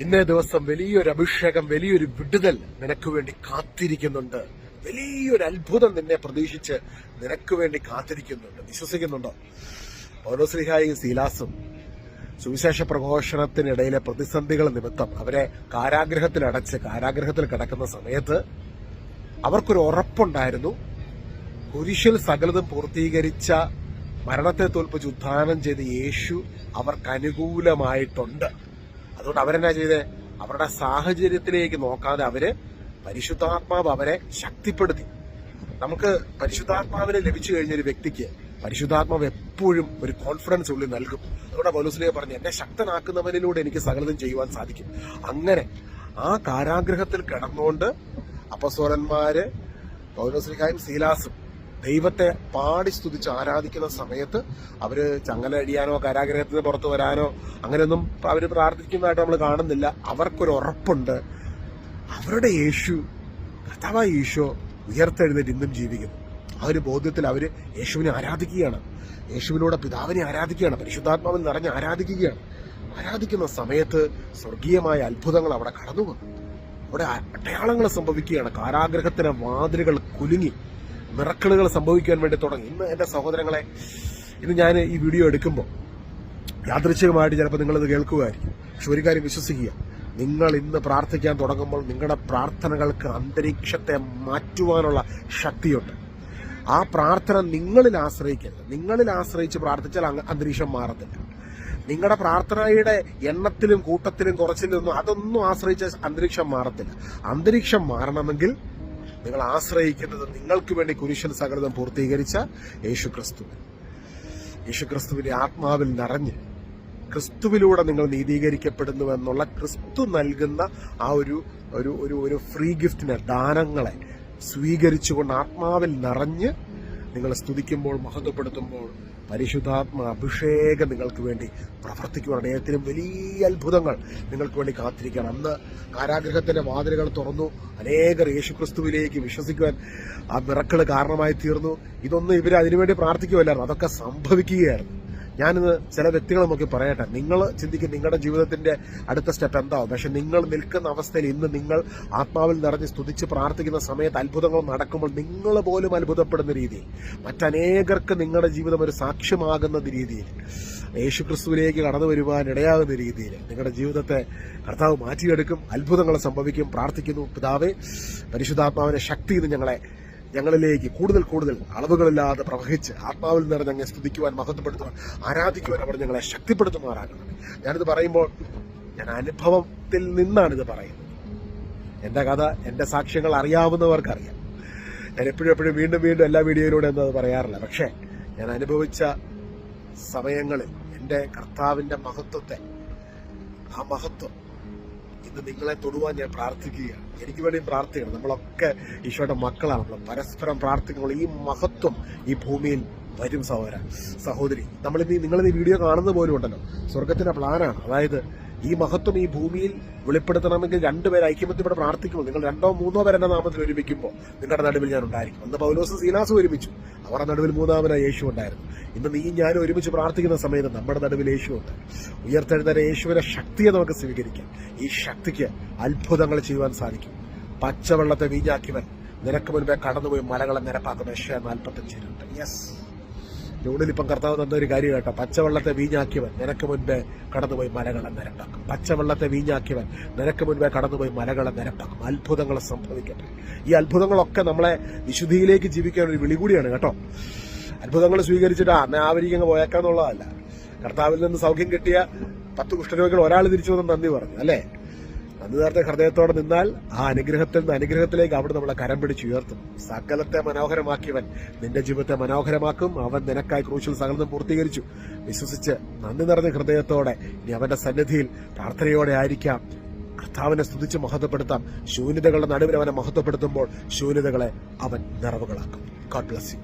ഇന്നേ ദിവസം വലിയൊരു അഭിഷേകം വലിയൊരു വിടുതൽ നിനക്ക് വേണ്ടി കാത്തിരിക്കുന്നുണ്ട്. വലിയൊരു അത്ഭുതം നിന്നെ പ്രതീക്ഷിച്ച് നിനക്ക് വേണ്ടി കാത്തിരിക്കുന്നുണ്ട്. വിശ്വസിക്കുന്നുണ്ടോ? പൗലോസ്ലിഹായും സീലാസും സുവിശേഷ പ്രഘോഷണത്തിനിടയിലെ പ്രതിസന്ധികൾ നിമിത്തം അവരെ കാരാഗ്രഹത്തിൽ അടച്ച് കാരാഗ്രഹത്തിൽ കിടക്കുന്ന സമയത്ത് അവർക്കൊരു ഉറപ്പുണ്ടായിരുന്നു. കുരിശിൽ സകലതും പൂർത്തീകരിച്ച മരണത്തെ തോൽപ്പിച്ച് ഉദ്ധാനം ചെയ്ത യേശു അവർക്ക് അനുകൂലമായിട്ടുണ്ട്. അതുകൊണ്ട് അവരെന്നാ ചെയ്തേ? അവരുടെ സാഹചര്യത്തിലേക്ക് നോക്കാതെ അവർ പരിശുദ്ധാത്മാവ് അവരെ ശക്തിപ്പെടുത്തി. നമുക്ക് പരിശുദ്ധാത്മാവിനെ ലഭിച്ചു കഴിഞ്ഞ ഒരു വ്യക്തിക്ക് പരിശുദ്ധാത്മാവ് എപ്പോഴും ഒരു കോൺഫിഡൻസ് ഉള്ളിൽ നൽകും. അതുകൊണ്ട് പൗലോസ്ലിയെ പറഞ്ഞു എന്നെ ശക്തനാക്കുന്നവനിലൂടെ എനിക്ക് സകലതും ചെയ്യുവാൻ സാധിക്കും. അങ്ങനെ ആ കാരാഗ്രഹത്തിൽ കിടന്നുകൊണ്ട് അപ്പസ്വരന്മാര് പൗലോസ്ലിഹായും സീലാസും ദൈവത്തെ പാടി സ്തുതിച്ച് ആരാധിക്കുന്ന സമയത്ത് അവർ ചങ്ങല അടിയാനോ കാരാഗ്രഹത്തിന് പുറത്ത് പുറത്തു വരാനോ അങ്ങനെയൊന്നും അവർ പ്രാർത്ഥിക്കുന്നതായിട്ട് നമ്മൾ കാണുന്നില്ല. അവർക്കൊരു ഉറപ്പുണ്ട്. അവരുടെ യേശു കർത്താവായ ഈശോ ഉയർത്തെഴുന്നേറ്റ് ഇന്നും ജീവിക്കുന്നു. ആ ഒരു ബോധ്യത്തിൽ അവർ യേശുവിനെ ആരാധിക്കുകയാണ്. യേശുവിനോടെ പിതാവിനെ ആരാധിക്കുകയാണ്. പരിശുദ്ധാത്മാവിൽ നിറഞ്ഞ് ആരാധിക്കുകയാണ്. ആരാധിക്കുന്ന സമയത്ത് സ്വർഗീയമായ അത്ഭുതങ്ങൾ അവിടെ കടന്നു വന്നു. അവിടെ അടയാളങ്ങൾ സംഭവിക്കുകയാണ്. കാരാഗ്രഹത്തിന് വാതിലുകൾ കുലുങ്ങി. മിറക്കളുകൾ സംഭവിക്കാൻ വേണ്ടി തുടങ്ങി. ഇന്ന് എന്റെ സഹോദരങ്ങളെ ഇന്ന് ഞാൻ ഈ വീഡിയോ എടുക്കുമ്പോൾ യാദൃച്ഛികമായിട്ട് ചിലപ്പോൾ നിങ്ങളിത് കേൾക്കുമായിരിക്കും പക്ഷെ ഒരു കാര്യം വിശ്വസിക്കുക. നിങ്ങൾ ഇന്ന് പ്രാർത്ഥിക്കാൻ തുടങ്ങുമ്പോൾ നിങ്ങളുടെ പ്രാർത്ഥനകൾക്ക് അന്തരീക്ഷത്തെ മാറ്റുവാനുള്ള ശക്തിയുണ്ട്. ആ പ്രാർത്ഥന നിങ്ങളിൽ ആശ്രയിക്കരുത്. നിങ്ങളിൽ ആശ്രയിച്ച് പ്രാർത്ഥിച്ചാൽ അന്തരീക്ഷം മാറത്തില്ല. നിങ്ങളുടെ പ്രാർത്ഥനയുടെ എണ്ണത്തിലും കൂട്ടത്തിലും കുറച്ചിലൊന്നും അതൊന്നും ആശ്രയിച്ച അന്തരീക്ഷം മാറത്തില്ല. അന്തരീക്ഷം മാറണമെങ്കിൽ നിങ്ങൾ ആശ്രയിക്കുന്നത് നിങ്ങൾക്ക് വേണ്ടി കുരിശൻ സകലതം പൂർത്തീകരിച്ച യേശുക്രിസ്തു. യേശുക്രിസ്തുവിന്റെ ആത്മാവിൽ നിറഞ്ഞ് ക്രിസ്തുവിലൂടെ നിങ്ങൾ നീതീകരിക്കപ്പെടുന്നു എന്നുള്ള ക്രിസ്തു നൽകുന്ന ആ ഒരു ഒരു ഒരു ഫ്രീ ഗിഫ്റ്റിനെ ദാനങ്ങളെ സ്വീകരിച്ചുകൊണ്ട് ആത്മാവിൽ നിറഞ്ഞ് നിങ്ങൾ സ്തുതിക്കുമ്പോൾ മഹത്വപ്പെടുത്തുമ്പോൾ പരിശുദ്ധാത്മ അഭിഷേകം നിങ്ങൾക്ക് വേണ്ടി പ്രവർത്തിക്കുവാണ് ഏതിനും വലിയ അത്ഭുതങ്ങൾ നിങ്ങൾക്ക് വേണ്ടി കാത്തിരിക്കുകയാണ് അന്ന് കാരാഗ്രഹത്തിന്റെ വാതിലുകൾ തുറന്നു. അനേകർ യേശുക്രിസ്തുവിലേക്ക് വിശ്വസിക്കുവാൻ ആ മിറക്കൾ കാരണമായി തീർന്നു. ഇതൊന്നും ഇവർ അതിനുവേണ്ടി പ്രാർത്ഥിക്കുമല്ലായിരുന്നു അതൊക്കെ സംഭവിക്കുകയായിരുന്നു. ഞാനിന്ന് ചില വ്യക്തികളെ നോക്കി പറയട്ടെ. നിങ്ങൾ ചിന്തിക്കും നിങ്ങളുടെ ജീവിതത്തിന്റെ അടുത്ത സ്റ്റെപ്പ് എന്താവും. പക്ഷെ നിങ്ങൾ നിൽക്കുന്ന അവസ്ഥയിൽ ഇന്ന് നിങ്ങൾ ആത്മാവിൽ നിറഞ്ഞ് സ്തുതിച്ച് പ്രാർത്ഥിക്കുന്ന സമയത്ത് അത്ഭുതങ്ങൾ നടക്കുമ്പോൾ നിങ്ങൾ പോലും അത്ഭുതപ്പെടുന്ന രീതിയിൽ മറ്റനേകർക്ക് നിങ്ങളുടെ ജീവിതം ഒരു സാക്ഷ്യമാകുന്ന രീതിയിൽ യേശുക്രിസ്തുവിലേക്ക് കടന്നു വരുവാൻ ഇടയാകുന്ന രീതിയിൽ നിങ്ങളുടെ ജീവിതത്തെ കർത്താവ് മാറ്റിയെടുക്കും അത്ഭുതങ്ങൾ സംഭവിക്കും പ്രാർത്ഥിക്കുന്നു. പിതാവേ പരിശുദ്ധാത്മാവിന്റെ ശക്തി ഇന്ന് ഞങ്ങളെ ഞങ്ങളിലേക്ക് കൂടുതൽ കൂടുതൽ അളവുകളില്ലാതെ പ്രവഹിച്ച് ആത്മാവിൽ നിറഞ്ഞ് ഞങ്ങളെ സ്തുതിക്കുവാൻ മഹത്വപ്പെടുത്തുവാൻ ആരാധിക്കുവാൻ അവർ ഞങ്ങളെ ശക്തിപ്പെടുത്തുമാറാകണം ഞാനിത് പറയുമ്പോൾ ഞാൻ അനുഭവത്തിൽ നിന്നാണ് ഇത് പറയുന്നത്. എന്റെ കഥ എന്റെ സാക്ഷ്യങ്ങൾ അറിയാവുന്നവർക്കറിയാം. ഞാൻ എപ്പോഴും എപ്പോഴും വീണ്ടും വീണ്ടും എല്ലാ വീഡിയോയിലൂടെ എന്നത് പറയാറില്ല. പക്ഷേ ഞാൻ അനുഭവിച്ച സമയങ്ങളിൽ എന്റെ കർത്താവിന്റെ മഹത്വത്തെ ആ മഹത്വം ഇന്ന് നിങ്ങളെ തൊടുവാൻ ഞാൻ പ്രാർത്ഥിക്കുകയാണ്. എനിക്ക് വേണ്ടി പ്രാർത്ഥിക്കണം. നമ്മളൊക്കെ ഈശോയുടെ മക്കളാണ്. നമ്മൾ പരസ്പരം പ്രാർത്ഥിക്കുമ്പോൾ ഈ മഹത്വം ഈ ഭൂമിയിൽ വരും സഹോദര സഹോദരി. നമ്മൾ നിങ്ങളിന്ന് വീഡിയോ കാണുന്നത് പോലും ഉണ്ടല്ലോ. സ്വർഗത്തിന്റെ പ്ലാനാണ് അതായത് ഈ മഹത്വം ഈ ഭൂമിയിൽ വെളിപ്പെടുത്തണമെങ്കിൽ രണ്ടുപേർ ഐക്യമത്യപ്പെട്ട് പ്രാർത്ഥിക്കുമ്പോൾ നിങ്ങൾ രണ്ടോ മൂന്നോ പേരെ നാമത്തിൽ ഒരുമിക്കുമ്പോൾ നിങ്ങളുടെ നടുവിൽ ഞാൻ ഉണ്ടായിരിക്കും. അന്ന് പൗലോസും സീലാസും ഒരുമിച്ചു. അവരുടെ നടുവിൽ മൂന്നാമനായി യേശു ഉണ്ടായിരുന്നു. ഇന്ന് നീ ഞാൻ ഒരുമിച്ച് പ്രാർത്ഥിക്കുന്ന സമയത്ത് നമ്മുടെ നടുവിൽ യേശു ഉണ്ട്. ഉയർത്തെഴുന്നേറ്റ യേശുവിന്റെ ശക്തിയെ നമുക്ക് സ്വീകരിക്കാം. ഈ ശക്തിക്ക് അത്ഭുതങ്ങൾ ചെയ്യുവാൻ സാധിക്കും. പച്ചവെള്ളത്തെ വീഞ്ഞാക്കിയവൻ നിനക്ക് മുൻപേ കടന്നുപോയി മലകളെ നിരപ്പാക്കുന്ന യശ നാൽപ്പത്തഞ്ചിനുണ്ട് യെസ് ജൂണിൽ ഇപ്പം കർത്താവ് തന്ന ഒരു കാര്യം കേട്ടോ. പച്ചവെള്ളത്തെ വീഞ്ഞാക്കിയവൻ നിനക്ക് മുൻപേ കടന്നുപോയി മലകളെ നിരപ്പാക്കും. പച്ചവെള്ളത്തെ വീഞ്ഞാക്കിയവൻ നിനക്ക് മുൻപേ കടന്നുപോയി മലകളെ നിരപ്പാക്കും. അത്ഭുതങ്ങൾ സംഭവിക്കട്ടെ. ഈ അത്ഭുതങ്ങളൊക്കെ നമ്മളെ വിശുദ്ധിയിലേക്ക് ജീവിക്കാൻ ഒരു വിളി കൂടിയാണ് കേട്ടോ. അത്ഭുതങ്ങൾ സ്വീകരിച്ചിട്ട് അന്ന് ആ അങ്ങ് പോയേക്കാന്നുള്ളതല്ല. കർത്താവിൽ നിന്ന് സൗഖ്യം കിട്ടിയ പത്ത് കുഷ്ഠരോഗികൾ ഒരാൾ തിരിച്ചു വന്ന് നന്ദി പറഞ്ഞു അല്ലേ? നന്ദി നേരത്തെ ഹൃദയത്തോടെ നിന്നാൽ ആ അനുഗ്രഹത്തിൽ നിന്ന് അനുഗ്രഹത്തിലേക്ക് അവിടെ നമ്മളെ കരം പിടിച്ച് ഉയർത്തും. സകലത്തെ മനോഹരമാക്കിയവൻ നിന്റെ ജീവിതത്തെ മനോഹരമാക്കും. അവൻ നിനക്കായി ക്രൂശിൽ സകലതും പൂർത്തീകരിച്ചു. വിശ്വസിച്ച് നന്ദി നിറഞ്ഞ ഹൃദയത്തോടെ ഇനി അവന്റെ സന്നിധിയിൽ പ്രാർത്ഥനയോടെ ആയിരിക്കാം. കർത്താവിനെ സ്തുതിച്ച് മഹത്വപ്പെടുത്താം. ശൂന്യതകളുടെ നടുവിൽ അവനെ മഹത്വപ്പെടുത്തുമ്പോൾ ശൂന്യതകളെ അവൻ നിറവുകളാക്കും. God bless you